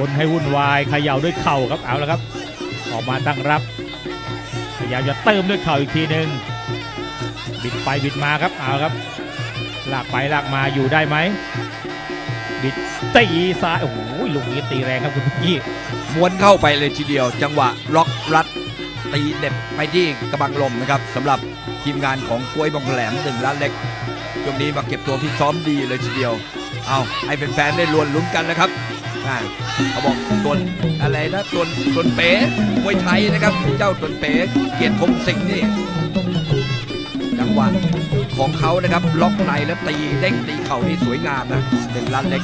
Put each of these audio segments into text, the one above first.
วนให้วุ่นวายเขย่าด้วยเข่าครับเอาแล้วครับ ออกมาตั้งรับพยายามจะเติมด้วยเข่าอีกทีหนึ่งบิดไปบิดมาครับเอาครับลากไปลากมาอยู่ได้ไหมบิดตีซ้ายโอ้โหลูกนี้ตีแรงครับคุณพี่ม้วนเข้าไปเลยทีเดียว จังหวะล็อกรัดตีเด็บไปที่กระบังลมนะครับสำหรับทีมงานของกล้วยบองแหลมหนึ่งล้านเล็กช่วงนี้มาเก็บตัวฟิตซ้อมดีเลยทีเดียว เอาให้แฟนๆได้ลวนลุ้นกันนะครับอ่าเขาบอกตวนอะไรนะตวนตวนเป๋มวยไทยนะครับ เจ้าตวนเป๋เกียรติคมสิงห์นี่จังหวะของเขานะครับล็อกในแล้วตีเด้งตีเข่านี่สวยงามนะหนึ่งล้านเล็ก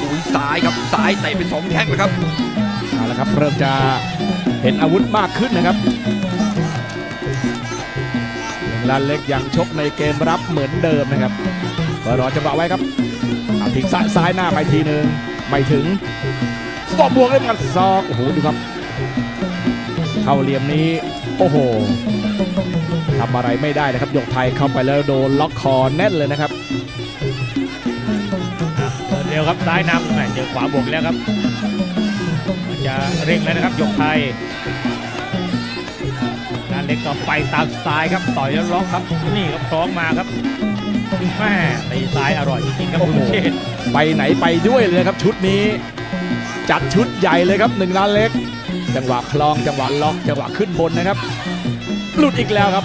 อุ้ยซ้ายครับซ้ายเตะไปสองแข้งนะครับเอาละครับเริ่มจะเห็นอาวุธมากขึ้นนะครับหนึ่งล้านเล็กยังชกในเกมรับเหมือนเดิมนะครับ ก็รอจังหวะไว้ครับเอาทิ้งซ้ายซ้ายหน้าไปทีหนึ่งไม่ถึงบอบบวกเล่นกันซอกโอ้โหดูครับ เข้าเหลี่ยมนี้ โอ้โหทำอะไรไม่ได้นะครับยกไทยเข้าไปแล้วโดนล็อกคอแน่นเลยนะครับเร็วครับซ้ายนำแหม่เจอขวาบวกแล้วครับจะเร่งแล้วนะครับยกไทยนานเล็กก็ไปตามสไตล์ครับต่อยแล้วล็อกครับนี่ครับคล้องมาครับ แม่ตีซ้ายอร่อยจริงๆครับคุณเชษฐ์ไปไหนไปด้วยเลยครับชุดนี้ จัดชุดใหญ่เลยครับหนึ่งล้านเล็ก จังหวะคลองจังหวะล็อกจังหวะขึ้นบนนะครับ หลุดอีกแล้วครับ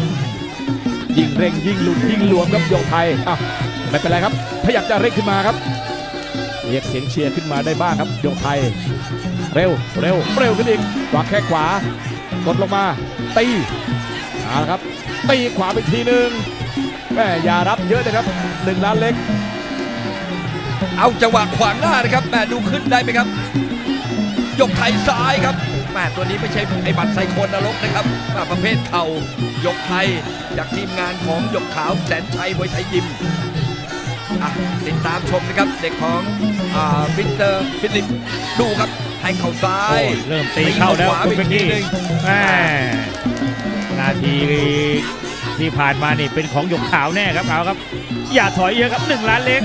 ยิ่งเร่งยิ่งหลุดยิ่งหลวมครับยกไทยอะไม่เป็นไรครับ พยายามจะเร่งขึ้นมาครับเรียกเสียงเชียร์ขึ้นมาได้บ้างครับยกไทย เร็วเร็วเร็วขึ้นอีกวางแค่ขวากดลงมาตีเอาละครับตีขวาไปทีหนึ่ง แม่อย่ารับเยอะนะครับหนึ่งล้านเล็ก เอาจังหวะขวางหน้านะครับแม่ดูขึ้นได้ไหมครับ ยกไทยซ้ายครับแม่ตัวนี้ไม่ใช่ไอ้บัตรไซโคนนรกนะครับแม่ประเภทเข่ายกไทยจากทีมงานของหยกขาวแสนชัยมวยไทยยิมอะติดตามชมนะครับเด็กของอ่าวินเตอร์ฟิลิปดูครับแทงเข่าซ้ายโอ้ยเริ่มตีเข้าแล้วขวาคุณไปเบกทีกี้หนึ่งแม่นาที ที่ผ่านมานี่เป็นของหยกขาวแน่ครับเอาครับ อย่าถอยเยอะครับหนึ่งล้านเล็ก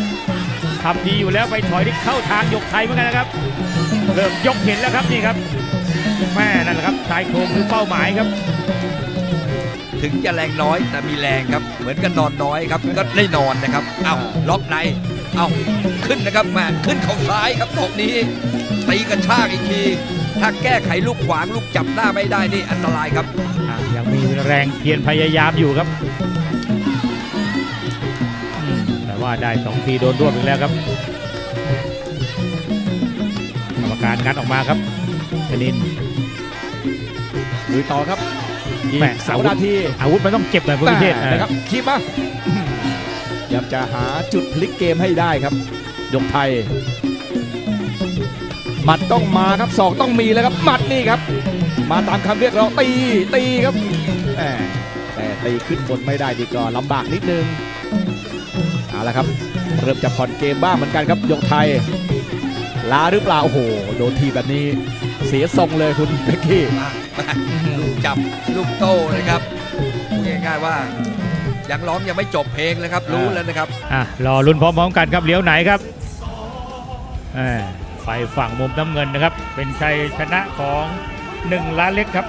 ทำดีอยู่แล้วไปถอยที่เข้าทางหยกไทยเหมือนกันนะครับเริ่มยกเห็นแล้วครับนี่ครับแม่นั่นแหละครับชายโครงคือเป้าหมายครับ ถึงจะแรงน้อยแต่มีแรงครับ เหมือนกันนอนน้อยครับก็ได้นอนนะครับ เอาล็อกในเอาขึ้นนะครับแม่ขึ้นเข่าซ้ายครับตรงนี้ตีกระชากอีกที ถ้าแก้ไขลูกขวางลูกจับหน้าไม่ได้นี่อันตรายครับ อะยังมีแรงเพียรพยายามอยู่ครับอืมแต่ว่าได้สองทีโดนรวบอีกแล้วครับกรรมการงัดออกมาครับชนิน ลุยต่อครับอีกแม่สามอาวุธนาทีอาวุธมันต้องเก็บหน่อยคุณพิเชษฐ์แต่นะครับคีบมาพยายามจะหาจุดพลิกเกมให้ได้ครับ ยกไทยห มัดต้องมาครับศอกต้องมีแล้วครับหมัดนี่ครับ มาตามคำเรียกร้องตีตีครับแหมแต่ตีขึ้นบนไม่ได้ดีก็ลำบากนิดนึงเอาละครับ เริ่มจะผ่อนเกมบ้างเหมือนกันครับยกไทยลาหรือเปล่าโอ้โหโดนทีแบบนี้เสียทรงเลยคุณเบกกี้ลูกจับลูกโต้นะครับพูดง่ายๆว่ายังร้องยังไม่จบเพลงเลยครับรู้แล้วนะครับอะรอลุ้นพร้อมๆกันครับเลี้ยวไหนครับแหม่ ไปฝั่งมุมน้ำเงินนะครับ เป็นชัยชนะของหนึ่งล้านเล็กครับ